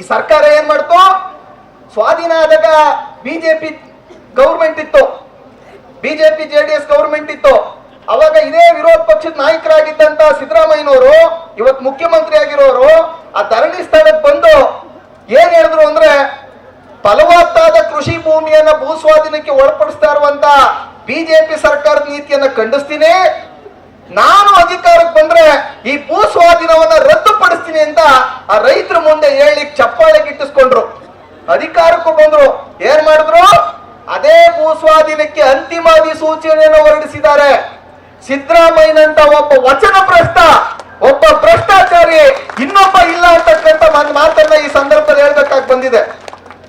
ಈ ಸರ್ಕಾರ ಏನ್ ಮಾಡ್ತು? ಸ್ವಾಧೀನ ಆದಾಗ ಬಿಜೆಪಿ ಗೌರ್ಮೆಂಟ್ ಇತ್ತು. ಬಿಜೆಪಿ, ಜೆಡಿಎಸ್ ಗೌರ್ಮೆಂಟ್ ಇತ್ತು. ಅವಾಗ ಇದೇ ವಿರೋಧ ಪಕ್ಷದ ನಾಯಕರಾಗಿದ್ದಂತ ಸಿದ್ದರಾಮಯ್ಯನವರು ಇವತ್ ಮುಖ್ಯಮಂತ್ರಿ ಆಗಿರೋರು, ಆ ಧರಣಿ ಸ್ಥಳಕ್ಕೆ ಬಂದು ಏನ್ ಹೇಳಿದ್ರು ಅಂದ್ರೆ, ಫಲವತ್ತಾದ ಕೃಷಿ ಭೂಮಿಯನ್ನ ಭೂಸ್ವಾಧೀನಕ್ಕೆ ಒಳಪಡಿಸ್ತಾ ಇರುವಂತ ಬಿಜೆಪಿ ಸರ್ಕಾರದ ನೀತಿಯನ್ನ ಖಂಡಿಸ್ತೀನಿ. ನಾನು ಅಧಿಕಾರಕ್ಕೆ ಬಂದ್ರೆ ಈ ಭೂ ಸ್ವಾಧೀನವನ್ನ ರದ್ದುಪಡಿಸ್ತೀನಿ ಅಂತ ಆ ರೈತರ ಮುಂದೆ ಹೇಳಿ ಚಪ್ಪಾಳೆ ಗಿಟ್ಟಿಸ್ಕೊಂಡ್ರು ಅಧಿಕಾರಕ್ಕೂ ಬಂದ್ರು. ಏನ್ ಮಾಡಿದ್ರು? ಅದೇ ಭೂ ಸ್ವಾಧೀನಕ್ಕೆ ಅಂತಿಮ ಅಧಿಸೂಚನೆಯನ್ನು ಹೊರಡಿಸಿದ್ದಾರೆ. ಸಿದ್ದರಾಮಯ್ಯನಂತ ಒಬ್ಬ ವಚನ ಭ್ರಷ್ಟ, ಒಬ್ಬ ಭ್ರಷ್ಟಾಚಾರಿ, ಇನ್ನೊಬ್ಬ ಇಲ್ಲ ಅಂತಕ್ಕಂಥ ಮಾತನ್ನ ಈ ಸಂದರ್ಭದಲ್ಲಿ ಹೇಳ್ಬೇಕಾಗಿ ಬಂದಿದೆ.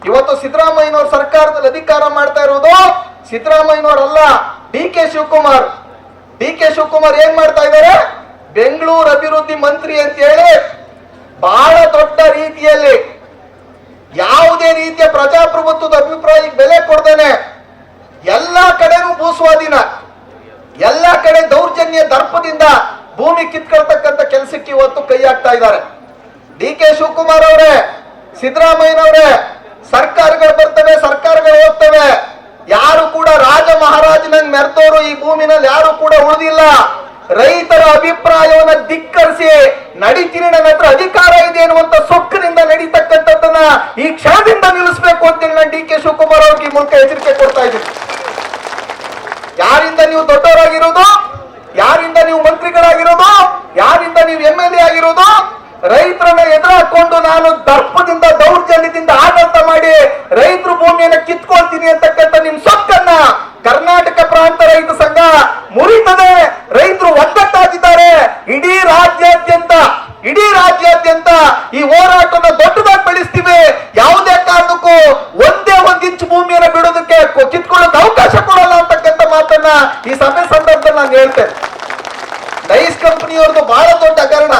ಇವತ್ತು ಸಿದ್ದರಾಮಯ್ಯನವ್ರ ಸರ್ಕಾರದಲ್ಲಿ ಅಧಿಕಾರ ಮಾಡ್ತಾ ಇರೋದು ಸಿದ್ದರಾಮಯ್ಯನವರಲ್ಲ D K Shivakumar. D K Shivakumar ಏನ್ ಮಾಡ್ತಾ ಇದ್ದಾರೆ? ಬೆಂಗಳೂರು ಅಭಿವೃದ್ಧಿ ಮಂತ್ರಿ ಅಂತ ಹೇಳಿ ಬಹಳ ದೊಡ್ಡ ರೀತಿಯಲ್ಲಿ ಯಾವುದೇ ರೀತಿಯ ಪ್ರಜಾಪ್ರಭುತ್ವದ ಅಭಿಪ್ರಾಯಕ್ಕೆ ಬೆಲೆ ಕೊಡ್ದೇನೆ ಎಲ್ಲಾ ಕಡೆನೂ ಭೂಸ್ವಾಧೀನ, ಎಲ್ಲಾ ಕಡೆ ದೌರ್ಜನ್ಯ ದರ್ಪದಿಂದ ಭೂಮಿ ಕಿತ್ಕೊಳ್ತಕ್ಕಂಥ ಕೆಲಸಕ್ಕೆ ಇವತ್ತು ಕೈ ಹಾಕ್ತಾ ಇದ್ದಾರೆ. ಡಿ ಕೆ ಶಿವಕುಮಾರ್ ಅವರೇ, ಸಿದ್ದರಾಮಯ್ಯನವರೇ, ಸರ್ಕಾರಗಳು ಬರ್ತವೆ, ಸರ್ಕಾರಗಳು ಹೋಗ್ತವೆ ಮಹಾರಾಜನಂಗ್ ಈ ಭೂಮಿನಲ್ಲಿ ಯಾರು ಕೂಡ ಉಳಿದಿಲ್ಲ. ರೈತರ ಅಭಿಪ್ರಾಯವನ್ನ ಧಿಕ್ಕರಿಸಿ ನಡೀತೀನಿ, ನನ್ನ ಹತ್ರ ಅಧಿಕಾರ ಇದೆ ಅನ್ನುವಂತ ಸೊಕ್ಕಿನಿಂದ ನಡೀತಕ್ಕಂಥದ್ದನ್ನ ಈ ಕ್ಷಣದಿಂದ ನಿಲ್ಲಿಸಬೇಕು ಅಂತೇಳಿ ನಾನು ಡಿ ಕೆ ಶಿವಕುಮಾರ್ ಅವ್ರಿಗೆ ಮೂಲಕ ಎಚ್ಚರಿಕೆ ಕೊಡ್ತಾ ಇದ್ದೀನಿ. ಯಾರಿಂದ ನೀವು ದೊಡ್ಡವರಾಗಿರೋದು? ಯಾರಿಂದ ನೀವು ಮಂತ್ರಿಗಳಾಗಿರೋದು? ಯಾರಿಂದ ನೀವು ಎಂ ಎಲ್ ಎ ಆಗಿರೋದು? ರೈತರನ್ನ ಎದುರಾಕೊಂಡು ನಾನು ದರ್ಪದಿಂದ ದೌರ್ಜನ್ಯದಿಂದ ಆಡಳಿತ ಮಾಡಿ ರೈತರು ಭೂಮಿಯನ್ನ ಕಿತ್ಕೊಳ್ತೀನಿ ಅಂತಕ್ಕಂಥ ನಿಮ್ ಸೊಕ್ಕನ್ನ ಕರ್ನಾಟಕ ಪ್ರಾಂತ ರೈತ ಸಂಘ ಮುರಿತದೆ ರೈತರು ಒಗ್ಗಟ್ಟಾಗಿದ್ದಾರೆ ಇಡೀ ರಾಜ್ಯಾದ್ಯಂತ ಇಡೀ ರಾಜ್ಯಾದ್ಯಂತ ಈ ಹೋರಾಟನ ದೊಡ್ಡದಾಗಿ ಬೆಳೆಸ್ತೀವಿ ಯಾವುದೇ ಕಾರಣಕ್ಕೂ ಒಂದೇ ಒಂದ್ ಇಂಚು ಭೂಮಿಯನ್ನ ಬಿಡೋದಕ್ಕೆ ಕೊ- ಕಿತ್ಕೊಳ್ಳೋಕೆ ಅವಕಾಶ ಕೊಡಲ್ಲ ಅಂತಕ್ಕಂಥ ಮಾತನ್ನ ಈ ಸಭೆ ಸಂದರ್ಭದಲ್ಲಿ ನಾನು ಹೇಳ್ತೇನೆ ಡೈಸ್ ಕಂಪನಿಯವ್ರದ್ದು ಬಹಳ ದೊಡ್ಡ ಹಗರಣ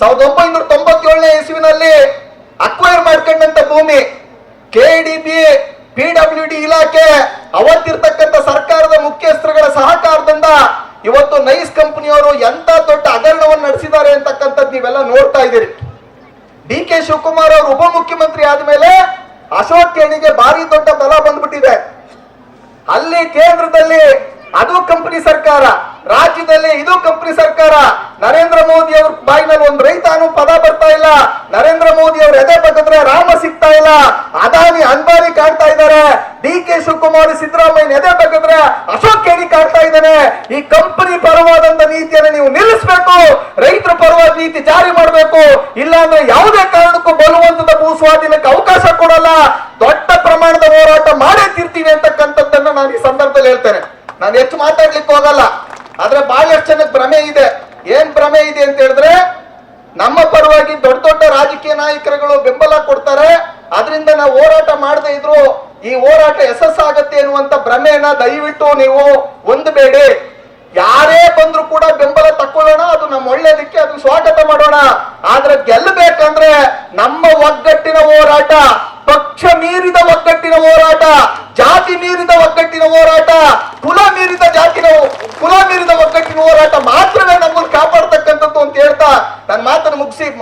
ಸಾವಿರದ ಒಂಬೈನೂರ ತೊಂಬತ್ತೇಳನೇ ಇಸ್ವಿನಲ್ಲಿ ಅಕ್ವೈರ್ ಮಾಡ್ಕೊಂಡಂತ ಭೂಮಿ ಕೆಡಿಬಿ ಪಿ ಡಬ್ಲ್ಯೂ ಡಿ ಇಲಾಖೆ ಅವತ್ತಿರ್ತಕ್ಕಂಥ ಸರ್ಕಾರದ ಮುಖ್ಯಸ್ಥರುಗಳ ಸಹಕಾರದಿಂದ ಇವತ್ತು ನೈಸ್ ಕಂಪನಿಯವರು ಎಂತ ದೊಡ್ಡ ಹಗರಣವನ್ನು ನಡೆಸಿದ್ದಾರೆ ಅಂತಕ್ಕಂಥದ್ದು ನೀವೆಲ್ಲ ನೋಡ್ತಾ ಇದ್ದೀರಿ. ಡಿ ಕೆ ಶಿವಕುಮಾರ್ ಅವರು ಉಪಮುಖ್ಯಮಂತ್ರಿ ಆದ್ಮೇಲೆ ಅಶೋಕ್ ಕೇಣಿಗೆ ಭಾರಿ ದೊಡ್ಡ ಬಲ ಬಂದ್ಬಿಟ್ಟಿದೆ. ಅಲ್ಲಿ ಕೇಂದ್ರದಲ್ಲಿ ಅದು ಕಂಪನಿ ಸರ್ಕಾರ, ರಾಜ್ಯದಲ್ಲಿ ಇದು ಕಂಪನಿ ಸರ್ಕಾರ ಇಲ್ಲ. ನರೇಂದ್ರ ಮೋದಿ ಅವರು ಎದೆ ಬಗ್ಗದ್ರೆ ರಾಮ ಸಿಗ್ತಾ ಇಲ್ಲ. ಅದಾನಿ ಅಂಬಾನಿ ಕಾಡ್ತಾ ಇದ್ದಾರೆ. ಡಿ ಕೆ ಶಿವಕುಮಾರ್ ಸಿದ್ದರಾಮಯ್ಯ ಎದೆ ಬಗ್ಗದ್ರೆ ಅಶೋಕ್ ಕೇಳಿ ಕಾಡ್ತಾ ಇದ್ದಾನೆ. ಈ ಕಂಪನಿ ಪರವಾದಂತ ನೀತಿಯನ್ನು ನೀವು ನಿಲ್ಲಿಸಬೇಕು. ರೈತರ ಪರವಾದ ನೀತಿ ಜಾರಿ ಮಾಡಬೇಕು. ಇಲ್ಲ ಅಂದ್ರೆ ಯಾವುದೇ ಕಾರಣಕ್ಕೂ ಬಲುವಂತದ ಭೂ ಸ್ವಾಧೀನಕ್ಕೆ ಅವಕಾಶ ಕೊಡಲ್ಲ. ದೊಡ್ಡ ಪ್ರಮಾಣದ ಹೋರಾಟ ಮಾಡೇ ತಿರ್ತೀನಿ ಅಂತಕ್ಕಂಥದ್ದನ್ನ ನಾನು ಈ ಸಂದರ್ಭದಲ್ಲಿ ಹೇಳ್ತೇನೆ. ನಾನು ಹೆಚ್ಚು ಮಾತಾಡ್ಲಿಕ್ಕೆ ಹೋಗಲ್ಲ ಆದ್ರೆ ಬಹಳಷ್ಟು ಜನಕ್ಕೆ ಭ್ರಮೆ ಇದೆ. ಏನ್ ಭ್ರಮೆ ಇದೆ ಅಂತ ಹೇಳಿದ್ರೆ ನಮ್ಮ ಪರವಾಗಿ ದೊಡ್ಡ ದೊಡ್ಡ ರಾಜಕೀಯ ನಾಯಕರುಗಳು ಬೆಂಬಲ ಕೊಡ್ತಾರೆ. ಅದರಿಂದ ನಾವು ಹೋರಾಟ ಮಾಡದೇ ಇದ್ರು ಈ ಹೋರಾಟ ಯಶಸ್ಸಾಗತ್ತೆ ಅನ್ನುವಂತ ಭ್ರಮೆಯನ್ನ ದಯವಿಟ್ಟು ನೀವು ಹೊಂದಬೇಡಿ. ಯಾರೇ ಬಂದ್ರು ಕೂಡ ಬೆಂಬಲ ತಕ್ಕೊಳ್ಳೋಣ, ಅದು ನಮ್ಮ ಒಳ್ಳೇದಕ್ಕೆ ಅದು ಸ್ವಾಗತ ಮಾಡೋಣ. ಆದ್ರೆ ಗೆಲ್ಲಬೇಕಂದ್ರೆ ನಮ್ಮ ಒಗ್ಗಟ್ಟಿನ ಹೋರಾಟ, ಪಕ್ಷ ಮೀರಿದ ಒಗ್ಗಟ್ಟಿನ ಹೋರಾಟ, ಜಾತಿ ಮೀರಿದ ಒಗ್ಗಟ್ಟಿನ ಹೋರಾಟ, ಕುಲ ಮೀರಿದ ಜಾತಿನ, ಕುಲ ಮೀರಿದ ಒಗ್ಗಟ್ಟಿನ ಹೋರಾಟ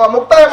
ಮುಕ್ತಾಯ ಮಾಡ್ತೀನಿ